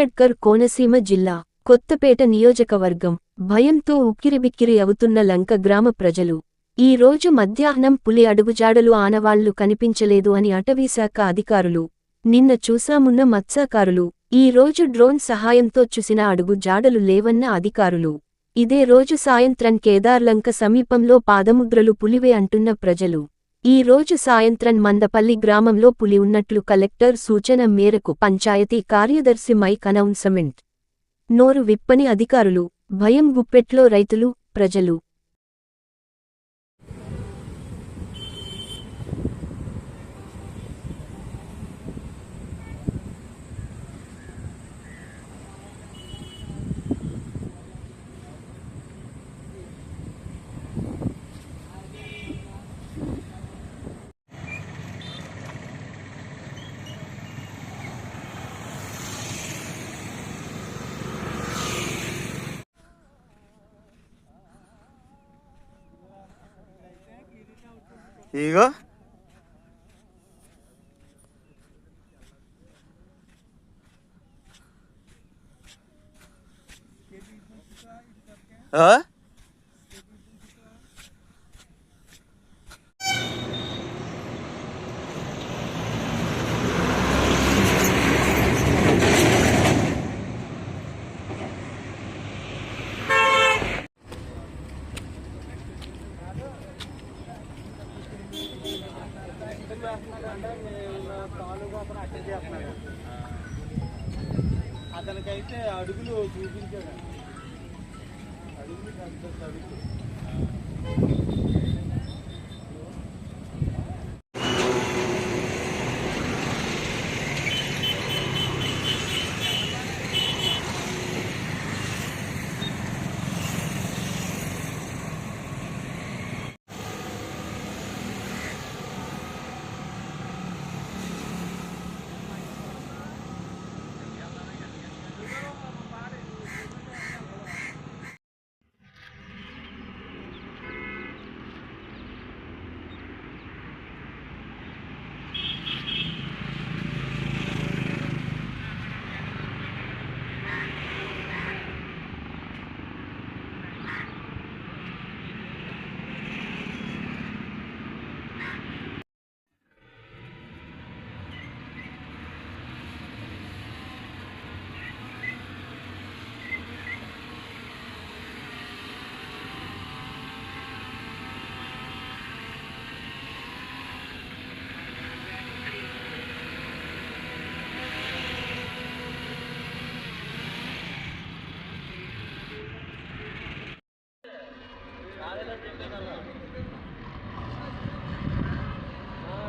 అంబేడ్కర్ కోనసీమ జిల్లా కొత్తపేట నియోజకవర్గం భయంతో ఉక్కిరిబిక్కిరి అవుతున్న లంక గ్రామ ప్రజలు. ఈ రోజు మధ్యాహ్నం పులి అడుగుజాడలు ఆనవాళ్ళు కనిపించలేదు అని అటవీశాఖ అధికారులు. నిన్న చూసామున్న మత్స్యకారులు ఈ రోజు డ్రోన్ సహాయంతో చూసిన అడుగు జాడలు లేవన్న అధికారులు. ఇదే రోజు సాయంత్రం కేదార్లంక సమీపంలో పాదముద్రలు పులివే అంటున్న ప్రజలు. ఈ రోజు సాయంత్రం మందపల్లి గ్రామంలో పులి ఉన్నట్లు కలెక్టర్ సూచన మేరకు పంచాయతీ కార్యదర్శి మైక్ అనౌన్సమెంట్. నోరు విప్పని అధికారులు భయం గుప్పెట్లో రైతులు ప్రజలు. 一个。啊？ఇగో ఆ? అతనికైతే అడుగులు చూపించాడు అడుగులు అడుగులు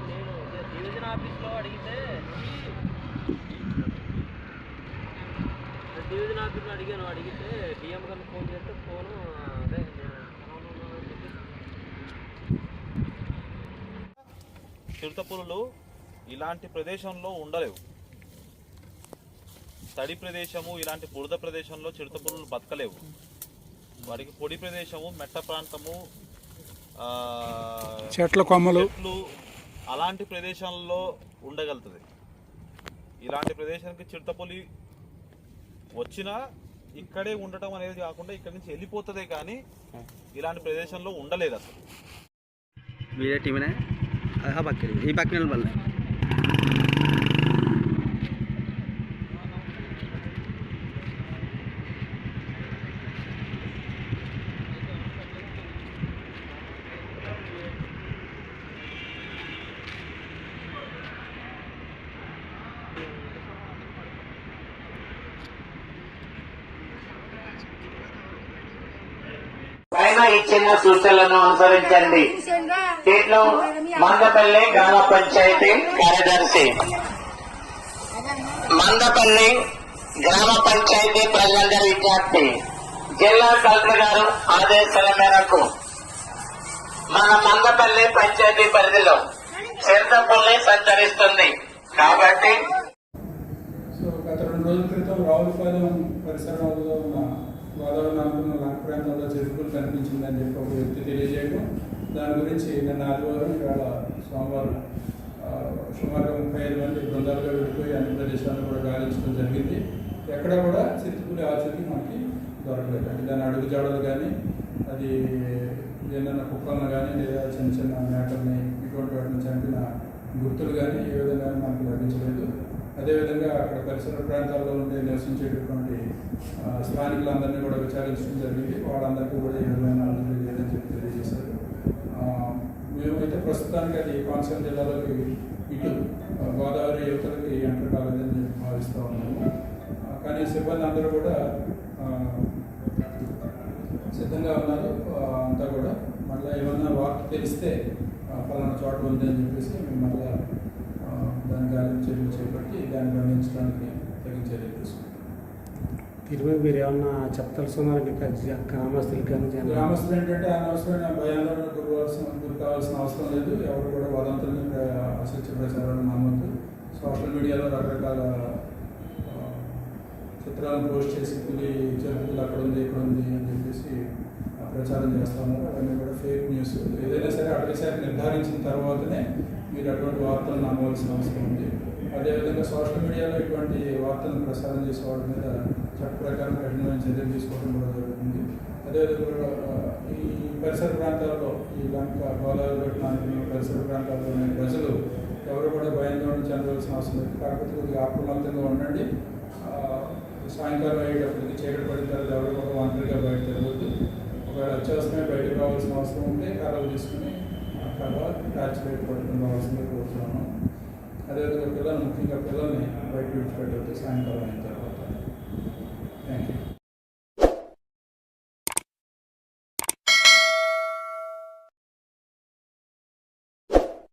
నేను డివిజన్ ఆఫీస్లో అడిగితే డివిజన్ ఆఫీస్లో అడిగాను. అడిగితే డిఎం గారిని ఫోన్ చేస్తే ఫోను అదే చిరుతపులులు ఇలాంటి ప్రదేశంలో ఉండలేవు. తడి ప్రదేశము ఇలాంటి బురద ప్రదేశంలో చిరుతపులులు బతకలేవు. వాటికి పొడి ప్రదేశము మెట్ట ప్రాంతము చెట్ల కొమ్మలు. చెట్లు అలాంటి ప్రదేశాల్లో ఉండగలుగుతుంది. ఇలాంటి ప్రదేశానికి చిరుతపులి వచ్చినా ఇక్కడే ఉండటం అనేది కాకుండా ఇక్కడి నుంచి వెళ్ళిపోతుందే కానీ ఇలాంటి ప్రదేశంలో ఉండలేదు అసలు. మీరే టీమనే? ఆ పక్కన ఈ పక్కన ఇచ్చిన సూచనలను అనుసరించండి. దీంట్లో మందపల్లి గ్రామ పంచాయతీ కార్యదర్శి. మందపల్లి గ్రామ పంచాయతీ ప్రజలందరి విజ్ఞప్తి. జిల్లా కలెక్టర్ గారు ఆదేశాల మేరకు మన మందపల్లి పంచాయతీ పరిధిలో చిరుతపల్లి సంచరిస్తుంది. కాబట్టి సో గత రెండు రోజుల క్రితం రావులపాలెం పరిసరాల్లో ఉన్న గోదావరి నాకున్న లంక ప్రాంతంలో చెరుకులు కనిపించిందని చెప్పి ఒక వ్యక్తి తెలియజేయడం దాని గురించి నిన్న ఆదివారం ఇవాళ సోమవారం సుమారుగా ముప్పై ఐదు మంది బృందాలుగా విడిపోయి అన్ని ప్రదేశాలను కూడా గాలించడం జరిగింది. ఎక్కడ కూడా చిరుతపులి ఆచూకీ మనకి దొరకలేదు. అంటే దాని అడుగు జాడలు కానీ అది ఏదైనా కుక్కలను కానీ లేదా చిన్న చిన్న మేకల్ని ఇటువంటి వాటిని చంపిన గుర్తులు కానీ ఏ విధంగా మనకు లభించలేదు. అదేవిధంగా అక్కడ పరిసర ప్రాంతాల్లో ఉండే నివసించేటటువంటి స్థానికులందరినీ కూడా విచారించడం జరిగింది. వాళ్ళందరికీ కూడా ఏమైనా విధమైన లేదని చెప్పి తెలియజేశారు. మేమైతే ప్రస్తుతానికి అది కోనసీమ జిల్లాలోకి ఇటు గోదావరి యువతలకి ఎంటర్ కాలేదని భావిస్తూ ఉన్నాము. కానీ సిబ్బంది అందరూ కూడా సిద్ధంగా ఉన్నారు. అంతా కూడా. మళ్ళీ ఏమన్నా వార్త తెలిస్తే పలానా ఫలానా చోట ఉంది అని చెప్పేసి మేము మళ్ళీ దాని గాలి చర్యలు చేపట్టి దాన్ని గమనించడానికి తగిన చర్యలు తీసుకుంటాం. మీద మీరు ఏమన్నా జ- గ్రామస్తులకు కానీ గ్రామస్తులు ఏంటంటే అనవసరమైన భయాందోళన గురవలసిన గురి కావాల్సిన అవసరం లేదు. ఎవరు కూడా వదంతుల్ని అసత్య ప్రచారాలను నమ్మద్దు సోషల్ మీడియాలో రకరకాల చిత్రాలను పోస్ట్ చేసి పులి చెరుపులు అక్కడ ఉంది ఇక్కడ ఉంది అని చెప్పేసి ప్రచారం చేస్తాము అవన్నీ కూడా ఫేక్ న్యూస్. ఏదైనా సరే అటవీ శాఖ నిర్ధారించిన తర్వాతనే మీరు అటువంటి వార్తలు నమ్మవలసిన అవసరం ఉంది. అదేవిధంగా సోషల్ మీడియాలో ఇటువంటి వార్తలను ప్రసారం చేసుకోవడం మీద చట్ట ప్రకారం కఠినమైన చర్యలు తీసుకోవడం కూడా జరుగుతుంది. అదేవిధంగా ఈ పరిసర ప్రాంతాల్లో ఈ లంక గోదావరి పట్టణానికి పరిసర ప్రాంతాల్లో ఉన్న ప్రజలు ఎవరు కూడా భయాందోళన చెందవలసిన అవసరం లేదు. కాకపోతే కొద్దిగా అప్రమత్తంగా ఉండండి. సాయంకాలం అయ్యేటప్పటికి చీకటి పడిన తర్వాత ఎవరు కూడా ఒంటరిగా బయట తిరగద్దు ఒకవేళ అత్యవసరమే బయటకు రావాల్సిన అవసరం ఉంటే కర్రలు తీసుకుని కాకుండా టార్చ్ లైట్ పడుతున్న అవసరం కోరుతున్నాను అదేవిధంగా పిల్లలు ముఖ్యంగా పిల్లల్ని బయట విడిచిపెట్టవచ్చు సాయంకాలం అయిన తర్వాత. Thank you